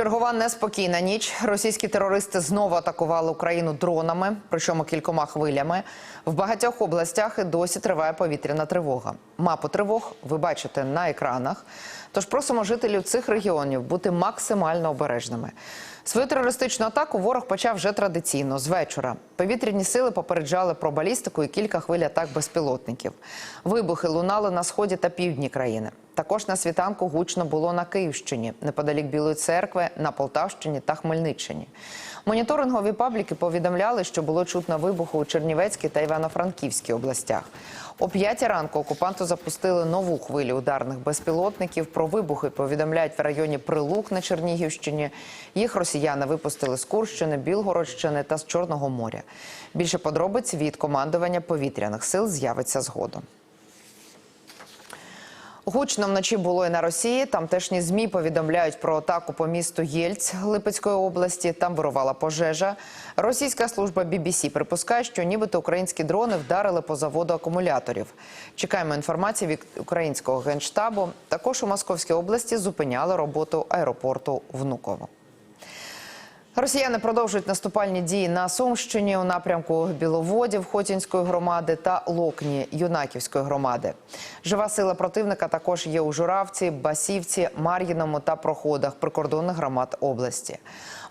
Чергова неспокійна ніч. Російські терористи знову атакували Україну дронами, причому кількома хвилями. В багатьох областях і досі триває повітряна тривога. Мапу тривог ви бачите на екранах. Тож просимо жителів цих регіонів бути максимально обережними. Свою терористичну атаку ворог почав вже традиційно з вечора. Повітряні сили попереджали про балістику і кілька хвиль атак безпілотників. Вибухи лунали на сході та півдні країни. Також на світанку гучно було на Київщині, неподалік Білої церкви, на Полтавщині та Хмельниччині. Моніторингові пабліки повідомляли, що було чутно вибуху у Чернівецькій та Івано-Франківській областях. О п'ятій ранку окупанти запустили нову хвилю ударних безпілотників. Про вибухи повідомляють в районі Прилук на Чернігівщині. Їх росіяни випустили з Курщини, Білгородщини та з Чорного моря. Більше подробиць від командування повітряних сил з'явиться згодом. Гучно вночі було і на Росії. Тамтешні змі повідомляють про атаку по місту Єльць Липецької області. Там вирувала пожежа. Російська служба BBC припускає, що нібито українські дрони вдарили по заводу акумуляторів. Чекаємо інформації від українського генштабу. Також у Московській області зупиняли роботу аеропорту Внуково. Росіяни продовжують наступальні дії на Сумщині у напрямку Біловодів Хотінської громади та Локні Юнаківської громади. Жива сила противника також є у Журавці, Басівці, Мар'їному та проходах прикордонних громад області.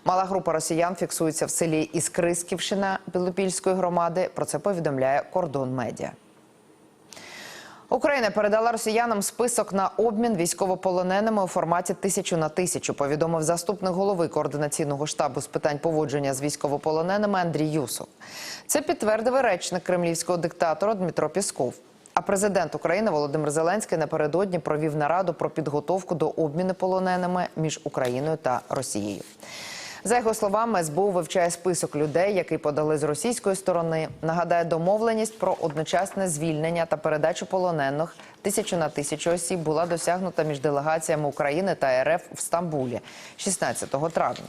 Мала група росіян фіксується в селі Іскрисківщина Білопільської громади. Про це повідомляє кордон медіа. Україна передала росіянам список на обмін військовополоненими у форматі тисячу на тисячу. Повідомив заступник голови координаційного штабу з питань поводження з військовополоненими Андрій Юсов. Це підтвердив речник кремлівського диктатора Дмитро Пісков. А президент України Володимир Зеленський напередодні провів нараду про підготовку до обміну полоненими між Україною та Росією. За його словами, СБУ вивчає список людей, які подали з російської сторони. Нагадає домовленість про одночасне звільнення та передачу полонених тисячу на тисячу осіб була досягнута між делегаціями України та РФ в Стамбулі 16 травня.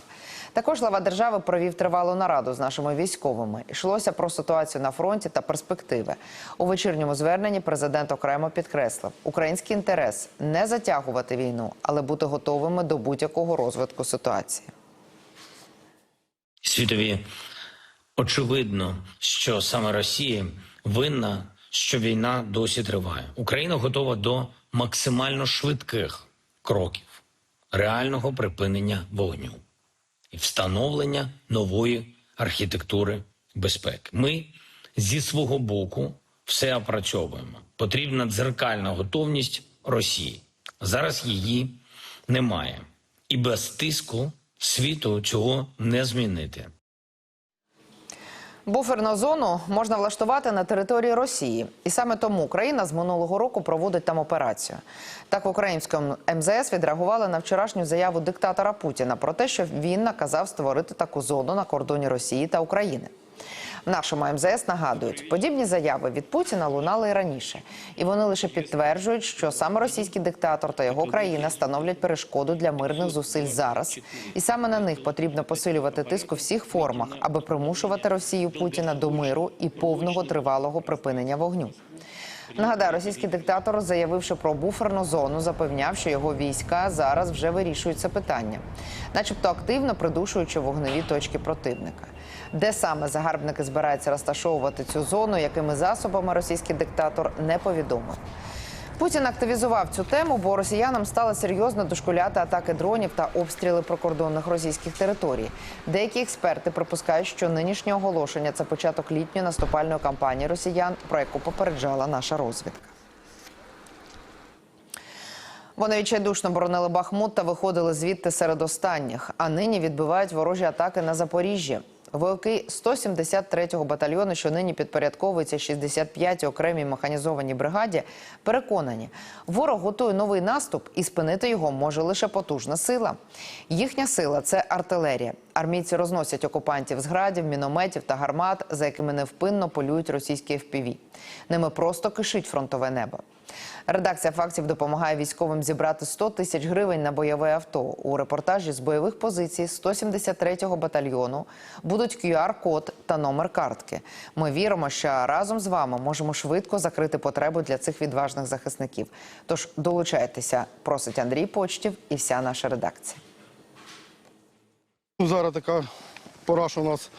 Також глава держави провів тривалу нараду з нашими військовими. Йшлося про ситуацію на фронті та перспективи. У вечірньому зверненні президент окремо підкреслив: український інтерес не затягувати війну, але бути готовими до будь-якого розвитку ситуації. Світові очевидно, що саме Росія винна, що війна досі триває. Україна готова до максимально швидких кроків реального припинення вогню і встановлення нової архітектури безпеки. Ми зі свого боку все опрацьовуємо. Потрібна дзеркальна готовність Росії. Зараз її немає, і без тиску світу цього не змінити. Буферну зону можна влаштувати на території Росії, і саме тому Україна з минулого року проводить там операцію. Так, українському МЗС відреагували на вчорашню заяву диктатора Путіна про те, що він наказав створити таку зону на кордоні Росії та України. Нашому МЗС нагадують, подібні заяви від Путіна лунали і раніше, і вони лише підтверджують, що саме російський диктатор та його країна становлять перешкоду для мирних зусиль зараз, і саме на них потрібно посилювати тиск у всіх формах, аби примушувати Росію Путіна до миру і повного тривалого припинення вогню. Нагадаю, російський диктатор, заявивши про буферну зону, запевняв, що його війська зараз вже вирішують це питання, начебто активно придушуючи вогневі точки противника. Де саме загарбники збираються розташовувати цю зону, якими засобами російський диктатор не повідомив. Путін активізував цю тему, бо росіянам стало серйозно дошкуляти атаки дронів та обстріли прикордонних російських територій. Деякі експерти припускають, що нинішнє оголошення це початок літньої наступальної кампанії росіян, про яку попереджала наша розвідка. Вони відчайдушно боронили Бахмут та виходили звідти серед останніх. А нині відбивають ворожі атаки на Запоріжжі. Вояки 173-го батальйону, що нині підпорядковується 65-й окремій механізованій бригаді, переконані, ворог готує новий наступ, і спинити його може лише потужна сила. Їхня сила це артилерія. Армійці розносять окупантів з градів, мінометів та гармат, за якими невпинно полюють російські ФПВ. Ними просто кишить фронтове небо. Редакція фактів допомагає військовим зібрати 100 тисяч гривень на бойове авто. У репортажі з бойових позицій 173-го батальйону будуть QR-код та номер картки. Ми віримо, що разом з вами можемо швидко закрити потребу для цих відважних захисників. Тож долучайтеся, просить Андрій Почтів і вся наша редакція. Ну, Зараз така пора, що у нас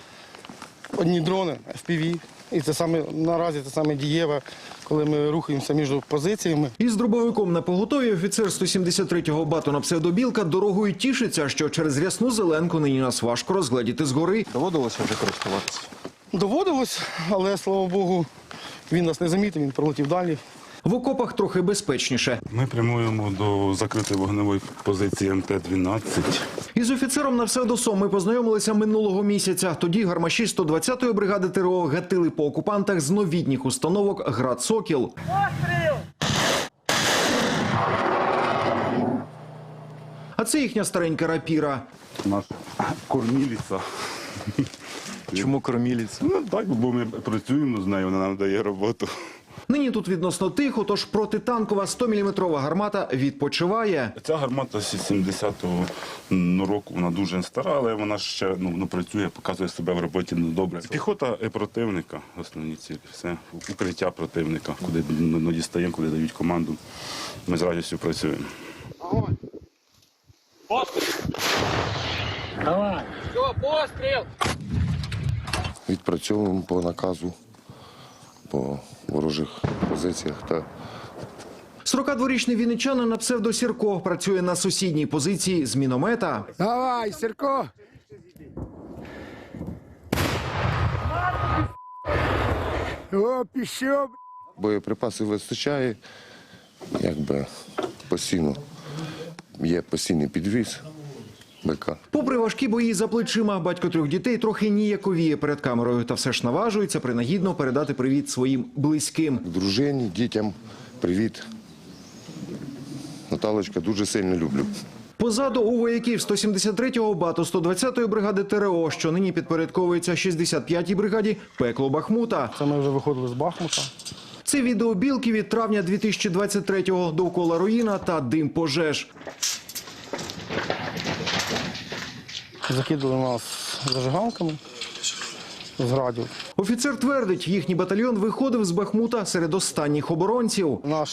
одні дрони, FPV. І це саме наразі це саме дієве, коли ми рухаємося між позиціями. Із дробовиком на поготові офіцер 173-го бату на псевдобілка дорогою тішиться, що через рясну зеленку нині нас важко розгледіти згори. Доводилося вже користуватися. Доводилось, але слава Богу, він нас не замітив, він пролетів далі. В окопах трохи безпечніше. Ми прямуємо до закритої вогневої позиції МТ-12. Із офіцером на псевдосом ми познайомилися минулого місяця. Тоді гармаші 120-ї бригади ТРО гатили по окупантах з новітніх установок «Град Сокіл». А це їхня старенька рапіра. Наш корміліця. Чому корміліця? Ну так, бо ми працюємо з нею, вона нам дає роботу. Нині тут відносно тихо, тож протитанкова 100-мм гармата відпочиває. Ця гармата з 70-го року, вона дуже стара, але вона ще ну, ну, працює, показує себе в роботі добре. Піхота і противника, основні цілі, все. Укриття противника, куди ну, ну, дістаємо, куди дають команду. Ми з радістю працюємо. Все, постріл! відпрацьовуємо по наказу по ворожих позиціях та 42-річний вінничанин на псевдо Сірко працює на сусідній позиції з міномета. Давай, Сірко! О, пішов! боєприпасів вистачає, якби постійно є постійний підвіз БК. Попри важкі бої за плечима, батько трьох дітей трохи ніяковіє перед камерою, та все ж наважується принагідно передати привіт своїм близьким. Дружині, дітям привіт. Наталочка, дуже сильно люблю. Позаду у вояків 173-го бату 120-ї бригади ТРО, що нині підпорядковується 65-й бригаді пекло Бахмута. Це ми вже виходили з Бахмута. Це відео білки від травня 2023-го довкола руїна та дим пожеж. Закидали нас зажигалками з радіо. Офіцер твердить, їхній батальйон виходив з Бахмута серед останніх оборонців. Наш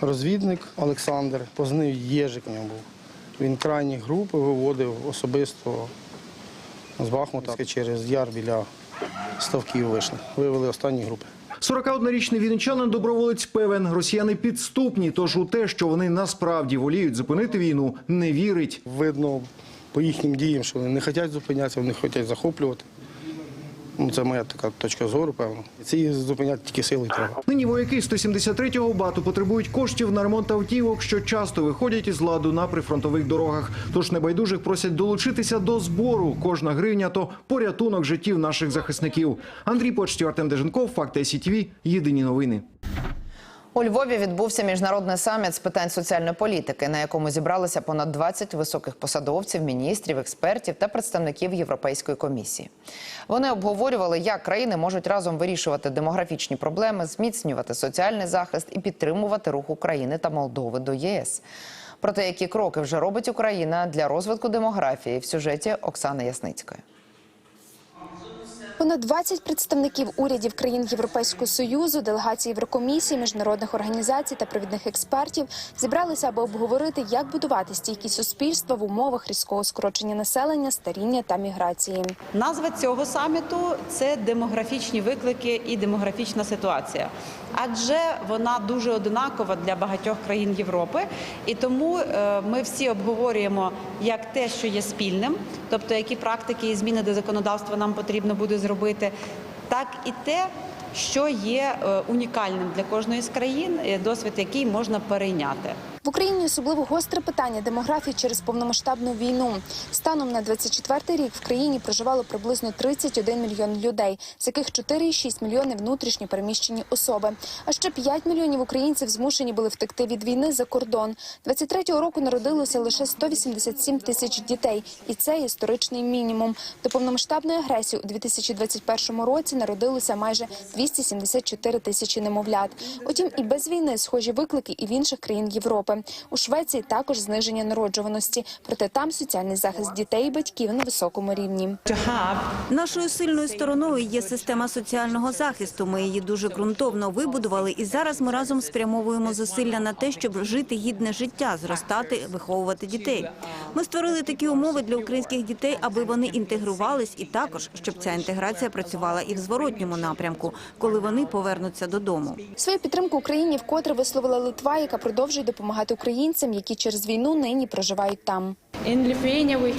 розвідник Олександр, позивний Єжик в нього був. Він крайні групи виводив особисто з Бахмута через яр біля ставків вийшли. Вивели останні групи. 41-річний вінничанин доброволець певен, росіяни підступні, тож у те, що вони насправді воліють зупинити війну, не вірить. Видно по їхнім діям, що вони не хочуть зупинятися, вони хочуть захоплювати. Ну, це моя така точка зору, певно. Їх зупиняти тільки силою треба. Нині вояки 173-го бату потребують коштів на ремонт автівок, що часто виходять із ладу на прифронтових дорогах. Тож небайдужих просять долучитися до збору. Кожна гривня то порятунок життів наших захисників. Андрій Почтів, Артем Деженков, Факти СІТВ. Єдині новини. У Львові відбувся міжнародний саміт з питань соціальної політики, на якому зібралося понад 20 високих посадовців, міністрів, експертів та представників Європейської комісії. Вони обговорювали, як країни можуть разом вирішувати демографічні проблеми, зміцнювати соціальний захист і підтримувати рух України та Молдови до ЄС. Про те, які кроки вже робить Україна для розвитку демографії в сюжеті Оксани Ясницької. Понад 20 представників урядів країн Європейського союзу, делегацій Єврокомісії, міжнародних організацій та провідних експертів зібралися, аби обговорити, як будувати стійкість суспільства в умовах різкого скорочення населення, старіння та міграції. Назва цього саміту це демографічні виклики і демографічна ситуація, адже вона дуже одинакова для багатьох країн Європи, і тому е, ми всі обговорюємо як те, що є спільним, тобто які практики і зміни до законодавства нам потрібно буде зробити, так і те. Що є е, унікальним для кожної з країн, е, досвід який можна перейняти. В Україні особливо гостре питання демографії через повномасштабну війну. Станом на 24-й рік в країні проживало приблизно 31 мільйон людей, з яких 4,6 мільйони внутрішньо переміщені особи. А ще 5 мільйонів українців змушені були втекти від війни за кордон. 23-го року народилося лише 187 тисяч дітей, і це історичний мінімум. До повномасштабної агресії у 2021 році народилося майже 274 тисячі немовлят. Утім, і без війни схожі виклики і в інших країн Європи. У Швеції також зниження народжуваності, проте там соціальний захист дітей і батьків на високому рівні. Нашою сильною стороною є система соціального захисту. Ми її дуже ґрунтовно вибудували, і зараз ми разом спрямовуємо зусилля на те, щоб жити гідне життя, зростати, виховувати дітей. Ми створили такі умови для українських дітей, аби вони інтегрувались, і також щоб ця інтеграція працювала і в зворотньому напрямку, коли вони повернуться додому. Свою підтримку Україні вкотре висловила Литва, яка продовжує допомагати українцям, які через війну нині проживають там.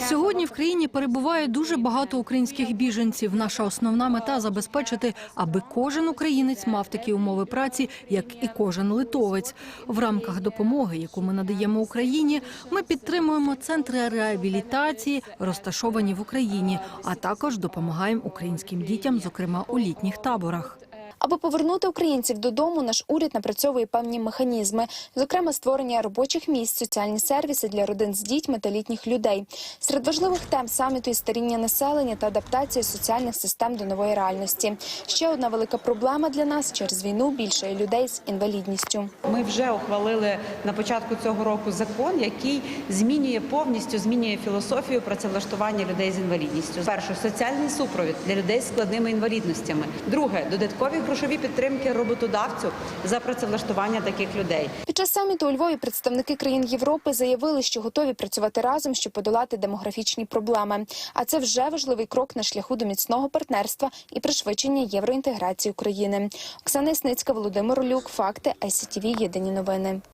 Сьогодні в країні перебуває дуже багато українських біженців. Наша основна мета забезпечити, аби кожен українець мав такі умови праці, як і кожен литовець. В рамках допомоги, яку ми надаємо Україні, ми підтримуємо центри реабілітації, розташовані в Україні, а також допомагаємо українським дітям, зокрема у літніх таборах. Аби повернути українців додому, наш уряд напрацьовує певні механізми, зокрема створення робочих місць, соціальні сервіси для родин з дітьми та літніх людей. Серед важливих тем саміту і старіння населення та адаптація соціальних систем до нової реальності. Ще одна велика проблема для нас через війну більше людей з інвалідністю. Ми вже ухвалили на початку цього року закон, який змінює повністю змінює філософію працевлаштування людей з інвалідністю. Перше соціальний супровід для людей з складними інвалідностями. Друге додаткові грошові підтримки роботодавцю за працевлаштування таких людей. Під час саміту у Львові представники країн Європи заявили, що готові працювати разом, щоб подолати демографічні проблеми. А це вже важливий крок на шляху до міцного партнерства і пришвидшення євроінтеграції України. Оксана Існицька, Володимир Люк, факти ICTV, Єдині новини.